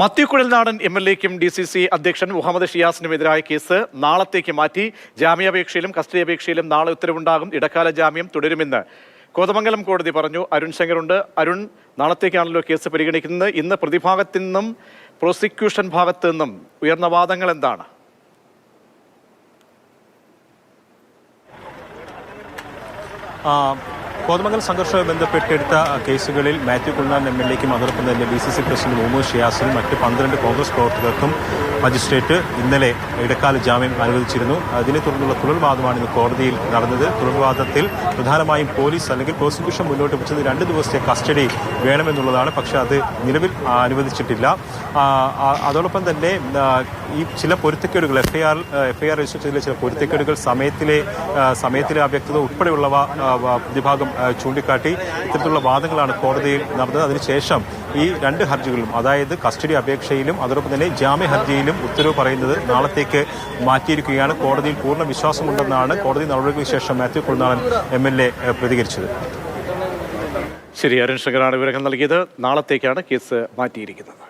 Mathew Kuzhalnadan M L എക്കും D C C അധ്യക്ഷൻ Muhammad ഷിയാസിനുമെതിരായ case നാളത്തേക്ക് മാറ്റി. ജാമ്യാപേക്ഷയിലും കസ്റ്റഡി അപേക്ഷയിലും നാളെ ഉത്തരവുണ്ടാകും. ഇടക്കാല ജാമ്യം തുടരുമെന്ന് കോതമംഗലം കോടതി പറഞ്ഞു. അരുൺ ശങ്കറുണ്ട്. അരുൺ നാളത്തേക്കാണല്ലോ കേസ് പരിഗണിക്കുന്നത്. ഇന്ന് പ്രതിഭാഗത്തു നിന്നും പ്രോസിക്യൂഷൻ ഭാഗത്തു നിന്നും ഉയർന്ന വാദങ്ങൾ എന്താണ്? ആ, കോതമംഗൽ സംഘർഷവുമായി ബന്ധപ്പെട്ടെടുത്ത കേസുകളിൽ മാത്യു കുൽനാൻ എം എൽ എക്കും അതോടൊപ്പം തന്നെ B C C president Muhammad ഷിയാസിനും മറ്റ് പന്ത്രണ്ട് കോൺഗ്രസ് പ്രവർത്തകർക്കും മജിസ്ട്രേറ്റ് ഇന്നലെ ഇടക്കാല ജാമ്യം അനുവദിച്ചിരുന്നു. അതിനെ തുടർന്നുള്ള തുടർവാദമാണ് ഇന്ന് കോടതിയിൽ നടന്നത്. തുടർവാദത്തിൽ പ്രധാനമായും പോലീസ് അല്ലെങ്കിൽ പ്രോസിക്യൂഷൻ മുന്നോട്ട് വെച്ചത് രണ്ട് ദിവസത്തെ കസ്റ്റഡി വേണമെന്നുള്ളതാണ്. പക്ഷേ അത് നിലവിൽ അനുവദിച്ചിട്ടില്ല. അതോടൊപ്പം തന്നെ ഈ ചില പൊരുത്തക്കേടുകൾ എഫ്ഐആർ ആർ രജിസ്റ്റർ ചെയ്തിലെ ചില പൊരുത്തക്കേടുകൾ സമയത്തിലെ സമയത്തിലെ അവ്യക്തത ഉൾപ്പെടെയുള്ളവ പ്രതിഭാഗം ചൂണ്ടിക്കാട്ടി ഇത്തരത്തിലുള്ള വാദങ്ങളാണ് കോടതിയിൽ നടന്നത്. അതിനുശേഷം ഈ രണ്ട് ഹർജികളിലും അതായത് കസ്റ്റഡി അപേക്ഷയിലും അതോടൊപ്പം തന്നെ ജാമ്യ ഹർജിയിലും ഉത്തരവ് പറയുന്നത് നാളത്തേക്ക് മാറ്റിയിരിക്കുകയാണ്. കോടതിയിൽ പൂർണ വിശ്വാസമുണ്ടെന്നാണ് കോടതി നടപടികൾക്ക് ശേഷം Mathew Kuzhalnadan M L A പ്രതികരിച്ചത്. ശരി അരുൺ ശങ്കറാണ് വിവരങ്ങൾ നൽകിയത്. നാളത്തേക്കാണ് കേസ് മാറ്റിയിരിക്കുന്നത്.